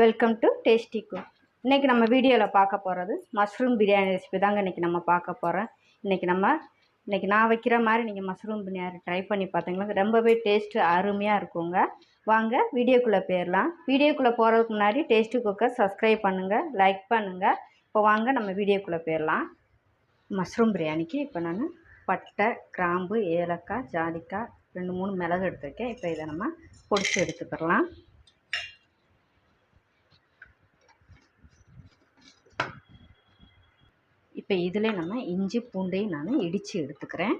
Welcome to tasty cook இன்றைக்கி நம்ம வீடியோவில் பார்க்க போகிறது மஷ்ரூம் பிரியாணி ரெசிபி தாங்க இன்றைக்கி நம்ம பார்க்க போகிறோம் இன்றைக்கி நம்ம இன்றைக்கி நான் வைக்கிற மாதிரி நீங்கள் மஷ்ரூம் பிரியாணி ட்ரை பண்ணி பார்த்தீங்கன்னா ரொம்பவே டேஸ்ட்டு அருமையாக இருக்குங்க. வாங்க வீடியோக்குள்ளே போயிடலாம் வீடியோக்குள்ளே போகிறதுக்கு முன்னாடி டேஸ்ட்டு குக்கை சப்ஸ்கிரைப் பண்ணுங்கள் லைக் பண்ணுங்கள் இப்போ வாங்க நம்ம வீடியோக்குள்ளே போயிடலாம் மஷ்ரூம் பிரியாணிக்கு இப்போ நான் பட்டை கிராம்பு ஏலக்காய் ஜாதிக்காய் ரெண்டு மூணு மிளகு எடுத்திருக்கேன். இப்போ இதை நம்ம பொடிச்சு எடுத்துக்கிறலாம். இப்போ இதில் நம்ம இஞ்சி பூண்டையும் நான் இடித்து எடுத்துக்கிறேன்.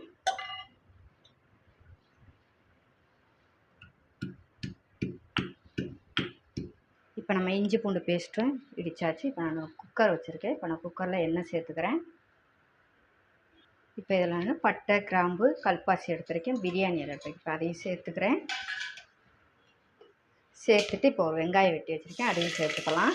இப்போ நம்ம இஞ்சி பூண்டு பேஸ்ட்டும் இடித்தாச்சு இப்போ நான் குக்கர் வச்சுருக்கேன். இப்போ நான் குக்கரில் எண்ணெய் சேர்த்துக்கிறேன். இப்போ இதில் வந்து பட்டை கிராம்பு கல்பாசி எடுத்துருக்கேன். பிரியாணி எடுத்துருக்கேன் இப்போ அதையும் சேர்த்துக்கிறேன். சேர்த்துட்டு இப்போ ஒரு வெங்காயம் வெட்டி வச்சுருக்கேன். அதையும் சேர்த்துக்கலாம்.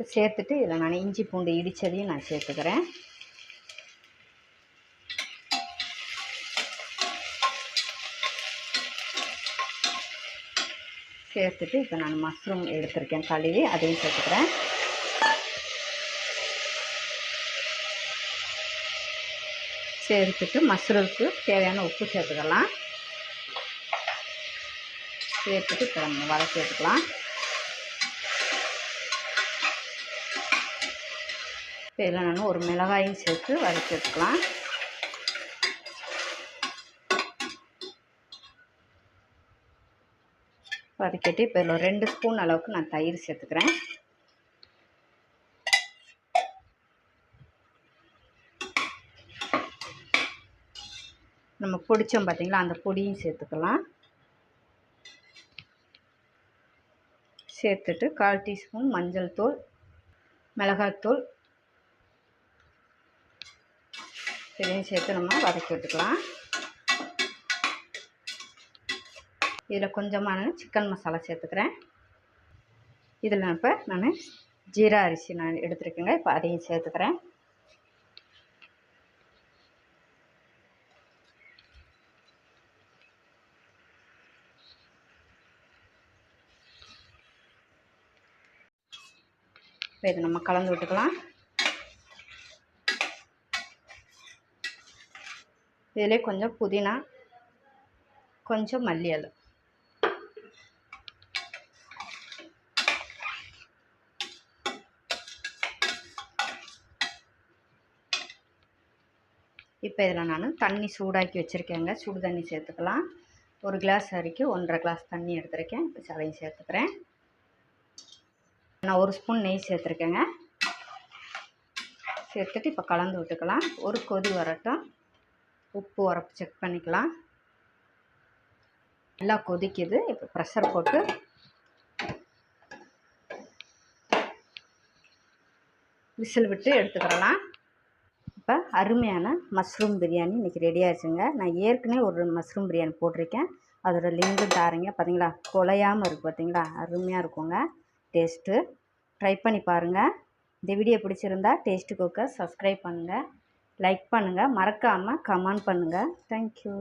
சேர்த்துட்டு இதில் நான் இஞ்சி பூண்டு இடித்ததையும் நான் சேர்த்துக்கிறேன். சேர்த்துட்டு இப்போ நான் மஷ்ரூம் எடுத்திருக்கேன் கழுவி அதையும் சேர்த்துக்கிறேன். சேர்த்துட்டு மஷ்ரூமுக்கு தேவையான உப்பு சேர்த்துக்கலாம். சேர்த்துட்டு இப்போ நம்ம வர சேர்த்துக்கலாம் இப்போ இதில் நான் ஒரு மிளகாயும் சேர்த்து வதக்கி எடுத்துக்கலாம் வதக்கிட்டு இப்போ இதில் ரெண்டு ஸ்பூன் அளவுக்கு நான் தயிர் சேர்த்துக்கிறேன். நம்ம பொடித்தோம் பார்த்திங்களா அந்த பொடியும் சேர்த்துக்கலாம். சேர்த்துட்டு கால் டீஸ்பூன் மஞ்சள் தூள் மிளகாய்த்தூள் இதையும் சேர்த்து நம்ம வதக்கி விட்டுக்கலாம். இதில் கொஞ்சமாக நான் சிக்கன் மசாலா சேர்த்துக்கிறேன். இதில் இப்போ நான் ஜீரா அரிசி நான் எடுத்துருக்கேங்க இப்போ அதையும் சேர்த்துக்கிறேன். இப்போ இதை நம்ம கலந்து விட்டுக்கலாம். இதிலே கொஞ்சம் புதினா கொஞ்சம் மல்லி இலை இப்போ இதில் நான் தண்ணி சூடாக்கி வச்சுருக்கேங்க. சுடு தண்ணி சேர்த்துக்கலாம். ஒரு கிளாஸ் வரைக்கும் ஒன்றரை கிளாஸ் தண்ணி எடுத்துருக்கேன். இப்போ அதையும் சேர்த்துக்கிறேன். நான் ஒரு ஸ்பூன் நெய் சேர்த்துருக்கேங்க. சேர்த்துட்டு இப்போ கலந்து விட்டுக்கலாம். ஒரு கொதி வரட்டும். உப்பு உரப்பு செக் பண்ணிக்கலாம். நல்லா கொதிக்குது. இப்போ ப்ரெஷர் போட்டு விசில் விட்டு எடுத்துக்கிறலாம் இப்போ அருமையான மஷ்ரூம் பிரியாணி இன்றைக்கி ரெடி ஆச்சுங்க. நான் ஏற்கனவே ஒரு மஷ்ரூம் பிரியாணி போட்டிருக்கேன். அதோட லிங்கு தாரீங்க. பார்த்தீங்களா குலையாமல் இருக்குது பார்த்தீங்களா அருமையாக இருக்குங்க. டேஸ்ட்டு ட்ரை பண்ணி பாருங்கள் இந்த வீடியோ பிடிச்சிருந்தா டேஸ்ட்டு குக்கர் சப்ஸ்கிரைப் பண்ணுங்கள் லைக் பண்ணுங்கள் மறக்காமல் கமெண்ட் பண்ணுங்கள் தேங்க்யூ